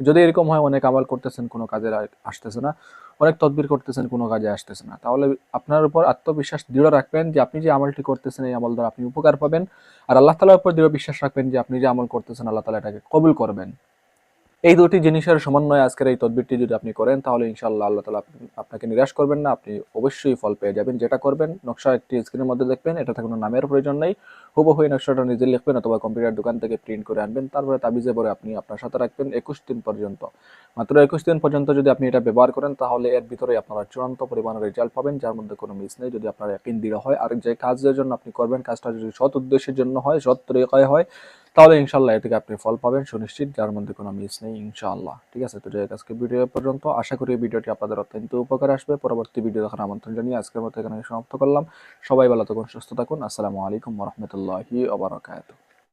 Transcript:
যদি এরকম হয় অনেক আমল করতেছেন, কোনো কাজে আসতেছে না, অনেক তদবির করতেছেন, কোনো কাজে আসতেছে না। তাহলে আপনার উপর আত্মবিশ্বাস দৃঢ় রাখবেন যে আপনি যে আমলটি করতেছেন, এই আমল দ্বারা আপনি উপকার পাবেন। আর আল্লাহ তালার উপর দৃঢ় বিশ্বাস রাখবেন যে আপনি যে আমল করতেছেন, আল্লাহ তালা এটাকে কবুল করবেন। এই দুটি জিনিসের সমন্বয়ে আজকের এই তদবিরটি যদি আপনি করেন, তাহলে ইনশাআল্লাহ আল্লাহ তালা আপনি- আপনাকে নিরাশ করবেন না, আপনি অবশ্যই ফল পেয়ে যাবেন। যেটা করবেন, নকশা একটি স্ক্রিনের মধ্যে দেখবেন, এটাতে কোনো নামের প্রয়োজন নেই। হুবহু এই নকশাটা নিজে লিখবেন অথবা কম্পিউটার দোকান থেকে প্রিন্ট করে আনবেন। তারপরে তাবিজে পরে আপনি আপনার সাথে রাখবেন একুশ দিন পর্যন্ত। মাত্র একুশ দিন পর্যন্ত যদি আপনি এটা ব্যবহার করেন, তাহলে এর ভিতরে আপনারা চূড়ান্ত পরিমাণের রেজাল্ট পাবেন, যার মধ্যে কোনো মিস নেই। যদি আপনার একদিন দৃঢ় হয় আর যে কাজের জন্য আপনি করবেন, কাজটা যদি সৎ উদ্দেশ্যের জন্য হয়, সৎ তরিকায় হয় তাহলে ইনশাল্লাহ এ থেকে আপনি ফল পাবেন, সুনিশ্চিত, যার মধ্যে কোনো মিস নেই, ইনশাআল্লাহ। ঠিক আছে? তো যাই আজকে ভিডিও পর্যন্ত। আশা করি ভিডিওটি আপনাদের অত্যন্ত উপকার আসবে। পরবর্তী ভিডিও দেখার আমন্ত্রণ জানিয়ে আজকের মতো এখানে সমাপ্ত করলাম। সবাই ভালো থাকুন, সুস্থ থাকুন। আসসালামু আলাইকুম রহমতুল্লাহি ওবরাকাতুহ